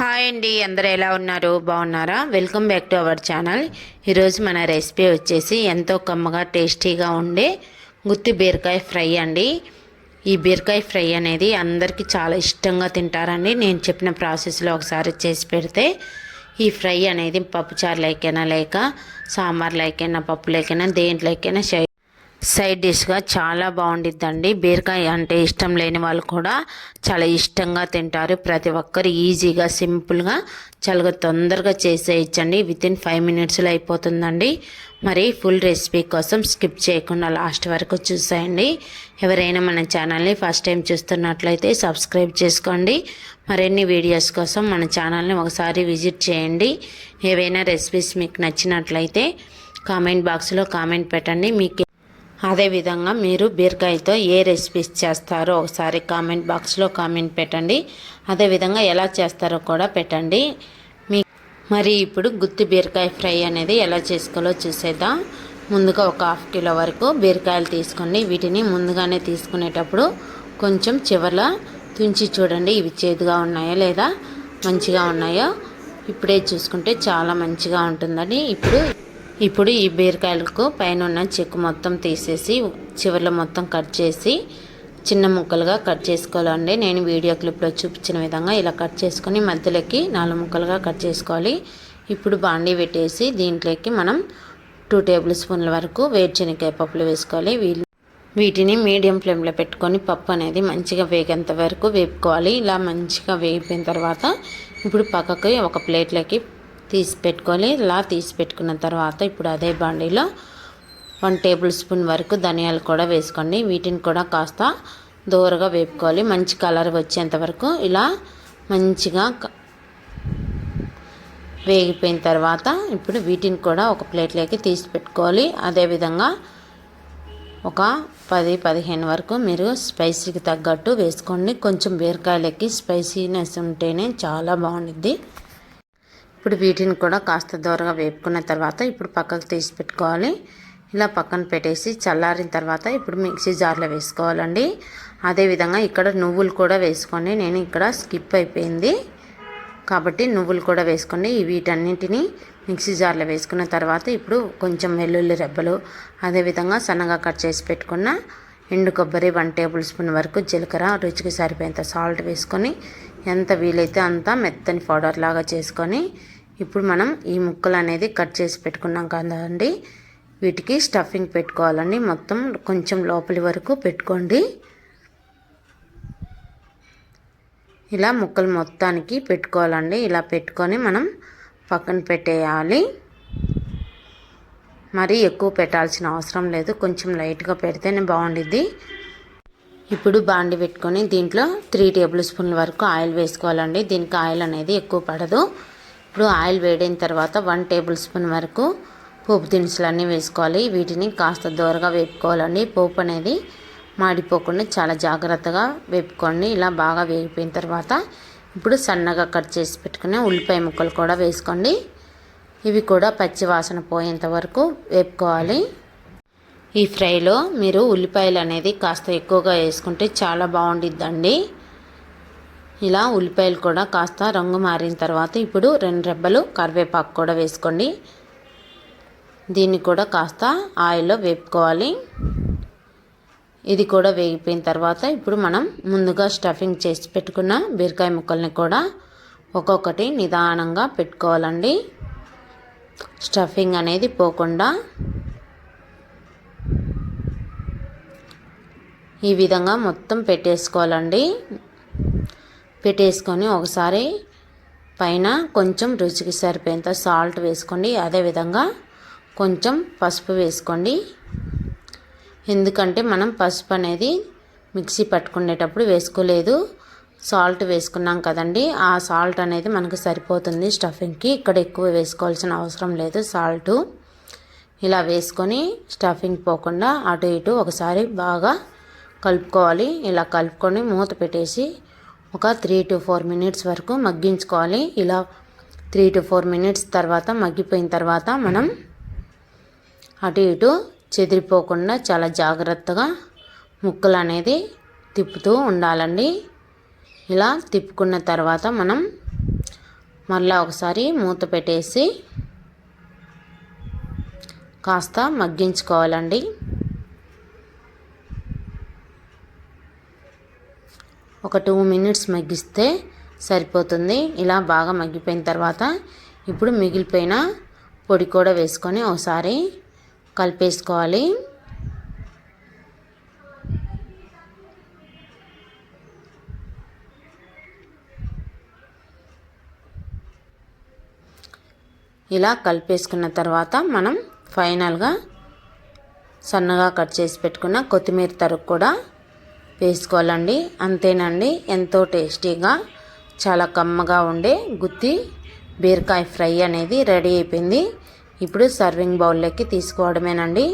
Hi అండి అందరు ఎలా ఉన్నారు? బాగున్నారా? Welcome back to our channel ఈరోజు మన రెసిపీ వచ్చేసి ఎంతో కమ్మగా టేస్టీగా ఉండే గుత్తి బీరకాయ ఫ్రై అండి. ఈ బీరకాయ ఫ్రై అనేది అందరికీ చాలా ఇష్టంగా తింటారండి. నేను చెప్పిన ప్రాసెస్లో ఒకసారి చేసి పెడితే ఈ ఫ్రై అనేది పప్పుచారులైకైనా లేక సాంబార్లైకైనా పప్పులైకైనా పప్పు దేంట్లోకైనా సైడ్ డిష్గా చాలా బాగుండిద్దండి. బీరకాయ అంటే ఇష్టం లేని వాళ్ళు కూడా చాలా ఇష్టంగా తింటారు. ప్రతి ఒక్కరు ఈజీగా సింపుల్గా చాలా తొందరగా చేసేయచ్చండి. వితిన్ ఫైవ్ మినిట్స్లో అయిపోతుందండి. మరి ఫుల్ రెసిపీ కోసం స్కిప్ చేయకుండా లాస్ట్ వరకు చూసేయండి. ఎవరైనా మన ఛానల్ని ఫస్ట్ టైం చూస్తున్నట్లయితే సబ్స్క్రైబ్ చేసుకోండి. మరిన్ని వీడియోస్ కోసం మన ఛానల్ని ఒకసారి విజిట్ చేయండి. ఏవైనా రెసిపీస్ మీకు నచ్చినట్లయితే కామెంట్ బాక్స్లో కామెంట్ పెట్టండి. మీకు అదేవిధంగా మీరు బీరకాయతో ఏ రెసిపీస్ చేస్తారో ఒకసారి కామెంట్ బాక్స్లో కామెంట్ పెట్టండి. అదేవిధంగా ఎలా చేస్తారో కూడా పెట్టండి. మీ మరి ఇప్పుడు గుత్తి బీరకాయ ఫ్రై అనేది ఎలా చేసుకోవాలో చూసేద్దాం. ముందుగా ఒక హాఫ్ కిలో వరకు బీరకాయలు తీసుకోండి. వీటిని ముందుగానే తీసుకునేటప్పుడు కొంచెం చివర తుంచి చూడండి ఇవి చేదుగా ఉన్నాయో లేదా మంచిగా ఉన్నాయో. ఇప్పుడే చూసుకుంటే చాలా మంచిగా ఉంటుందని ఇప్పుడు ఇప్పుడు ఈ బీరకాయలకు పైన ఉన్న చెక్కు మొత్తం తీసేసి చివర్లో మొత్తం కట్ చేసి చిన్న ముక్కలుగా కట్ చేసుకోవాలండి. నేను వీడియో క్లిప్లో చూపించిన విధంగా ఇలా కట్ చేసుకొని మధ్యలోకి నాలుగు ముక్కలుగా కట్ చేసుకోవాలి. ఇప్పుడు బాండీ పెట్టేసి దీంట్లోకి మనం టూ టేబుల్ స్పూన్ల వరకు వేరుశనగకాయ పప్పులు వేసుకోవాలి. వీళ్ళు వీటిని మీడియం ఫ్లేమ్లో పెట్టుకొని పప్పు అనేది మంచిగా వేగేంత వరకు వేపుకోవాలి. ఇలా మంచిగా వేగిపోయిన తర్వాత ఇప్పుడు పక్కకి ఒక ప్లేట్లోకి తీసి పెట్టుకోవాలి ఇలా తీసి పెట్టుకున్న తర్వాత ఇప్పుడు అదే బాండీలో వన్ టేబుల్ స్పూన్ వరకు ధనియాలు కూడా వేసుకోండి. వీటిని కూడా కాస్త దూరగా వేపుకోవాలి. మంచి కలర్ వచ్చేంత వరకు ఇలా మంచిగా వేగిపోయిన తర్వాత ఇప్పుడు వీటిని కూడా ఒక ప్లేట్లోకి తీసి పెట్టుకోవాలి అదేవిధంగా ఒక పది పదిహేను వరకు మీరు స్పైసీకి తగ్గట్టు వేసుకోండి. కొంచెం బీరకాయలకి స్పైసీనెస్ ఉంటేనే చాలా బాగుంటుంది ఇప్పుడు వీటిని కూడా కాస్త దూరగా వేపుకున్న తర్వాత ఇప్పుడు పక్కకు తీసి పెట్టుకోవాలి. ఇలా పక్కన పెట్టేసి చల్లారిన తర్వాత ఇప్పుడు మిక్సీ జార్లో వేసుకోవాలండి. అదేవిధంగా ఇక్కడ నువ్వులు కూడా వేసుకోండి. నేను ఇక్కడ స్కిప్ అయిపోయింది. కాబట్టి నువ్వులు కూడా వేసుకోండి. వీటన్నింటినీ మిక్సీ జార్లో వేసుకున్న తర్వాత ఇప్పుడు కొంచెం వెల్లుల్లి రెబ్బలు అదేవిధంగా సన్నగా కట్ చేసి పెట్టుకున్న ఎండు కొబ్బరి వన్ టేబుల్ స్పూన్ వరకు జీలకర్ర రుచికి సరిపోయేంత సాల్ట్ వేసుకొని ఎంత వీలైతే అంత మెత్తని పౌడర్ లాగా చేసుకొని ఇప్పుడు మనం ఈ ముక్కలు అనేది కట్ చేసి పెట్టుకున్నాం కదండి. వీటికి స్టఫింగ్ పెట్టుకోవాలండి. మొత్తం కొంచెం లోపలి వరకు పెట్టుకోండి. ఇలా ముక్కలు మొత్తానికి పెట్టుకోవాలండి. ఇలా పెట్టుకొని మనం పక్కన పెట్టేయాలి. మరి ఎక్కువ పెట్టాల్సిన అవసరం లేదు. కొంచెం లైట్గా పెడితేనే బాగుండిద్ది. ఇప్పుడు బాండి పెట్టుకొని దీంట్లో త్రీ టేబుల్ స్పూన్ల వరకు ఆయిల్ వేసుకోవాలండి. దీనికి ఆయిల్ అనేది ఎక్కువ పడదు. ఇప్పుడు ఆయిల్ వేడైన తర్వాత వన్ టేబుల్ స్పూన్ వరకు పోపు దినుసులు అన్నీ వేసుకోవాలి. వీటిని కాస్త దూరగా వేపుకోవాలండి. పోపు అనేది మాడిపోకుండా చాలా జాగ్రత్తగా వేపుకోండి. ఇలా బాగా వేగిపోయిన తర్వాత ఇప్పుడు సన్నగా కట్ చేసి పెట్టుకుని ఉల్లిపాయ ముక్కలు కూడా వేసుకోండి. ఇవి కూడా పచ్చి వాసన పోయేంత వరకు వేపుకోవాలి. ఈ ఫ్రైలో మీరు ఉల్లిపాయలు అనేది కాస్త ఎక్కువగా వేసుకుంటే చాలా బాగుండిద్దండి. ఇలా ఉల్లిపాయలు కూడా కాస్త రంగు మారిన తర్వాత ఇప్పుడు రెండు రెబ్బలు కరివేపాకు కూడా వేసుకోండి. దీన్ని కూడా కాస్త ఆయిల్లో వేపుకోవాలి. ఇది కూడా వేగిపోయిన తర్వాత ఇప్పుడు మనం ముందుగా స్టఫింగ్ చేసి పెట్టుకున్న బీరకాయ ముక్కల్ని కూడా ఒక్కొక్కటి నిదానంగా పెట్టుకోవాలండి. స్టఫింగ్ అనేది పోకుండా ఈ విధంగా మొత్తం పెట్టేసుకోవాలండి. పెట్టేసుకొని ఒకసారి పైన కొంచెం రుచికి సరిపోయేంత సాల్ట్ వేసుకోండి. అదేవిధంగా కొంచెం పసుపు వేసుకోండి. ఎందుకంటే మనం పసుపు అనేది మిక్సీ పట్టుకునేటప్పుడు వేసుకోలేదు. సాల్ట్ వేసుకున్నాం కదండి. ఆ సాల్ట్ అనేది మనకు సరిపోతుంది స్టఫింగ్కి. ఇక్కడ ఎక్కువ వేసుకోవాల్సిన అవసరం లేదు సాల్టు. ఇలా వేసుకొని స్టఫింగ్ పోకుండా అటు ఇటు ఒకసారి బాగా కలుపుకోవాలి. ఇలా కలుపుకొని మూత పెట్టేసి ఒక త్రీ టు ఫోర్ మినిట్స్ వరకు మగ్గించుకోవాలి. ఇలా త్రీ టు ఫోర్ మినిట్స్ తర్వాత మగ్గిపోయిన తర్వాత మనం అటు ఇటు చెదిరిపోకుండా చాలా జాగ్రత్తగా ముక్కలు అనేది తిప్పుతూ ఉండాలండి. ఇలా తిప్పుకున్న తర్వాత మనం మళ్ళీ ఒకసారి మూత పెట్టేసి కాస్త మగ్గించుకోవాలండి. ఒక టూ మినిట్స్ మగ్గిస్తే సరిపోతుంది. ఇలా బాగా మగ్గిపోయిన తర్వాత ఇప్పుడు మిగిలిపోయిన పొడి కూడా వేసుకొని ఒకసారి కలిపేసుకోవాలి. ఇలా కలిపేసుకున్న తర్వాత మనం ఫైనల్గా సన్నగా కట్ చేసి పెట్టుకున్న కొత్తిమీర తరుగు కూడా వేసుకోవాలండి. అంతేనండి. ఎంతో టేస్టీగా చాలా కమ్మగా ఉండే గుత్తి బీరకాయ ఫ్రై అనేది రెడీ అయిపోయింది. ఇప్పుడు సర్వింగ్ బౌల్లోకి తీసుకోవడమేనండి.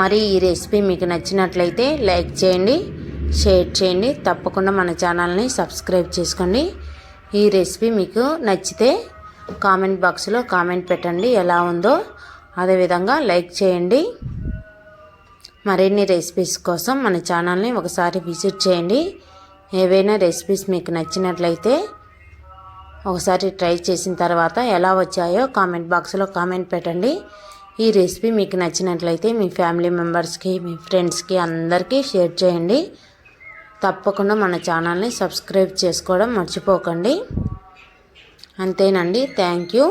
మరి ఈ రెసిపీ మీకు నచ్చినట్లయితే లైక్ చేయండి షేర్ చేయండి. తప్పకుండా మన ఛానల్ని సబ్స్క్రైబ్ చేసుకోండి. ఈ రెసిపీ మీకు నచ్చితే కామెంట్ బాక్స్లో కామెంట్ పెట్టండి ఎలా ఉందో. అదేవిధంగా లైక్ చేయండి. మరిన్ని రెసిపీస్ కోసం మన ఛానల్ని ఒకసారి విజిట్ చేయండి. ఏవైనా రెసిపీస్ మీకు నచ్చినట్లయితే ఒకసారి ట్రై చేసిన తర్వాత ఎలా వచ్చాయో కామెంట్ బాక్స్లో కామెంట్ పెట్టండి. ఈ రెసిపీ మీకు నచ్చినట్లయితే మీ ఫ్యామిలీ మెంబర్స్కి మీ ఫ్రెండ్స్కి అందరికీ షేర్ చేయండి. తప్పకుండా మన ఛానల్ని సబ్స్క్రైబ్ చేసుకోవడం మర్చిపోకండి. అంతేనండి. Thank you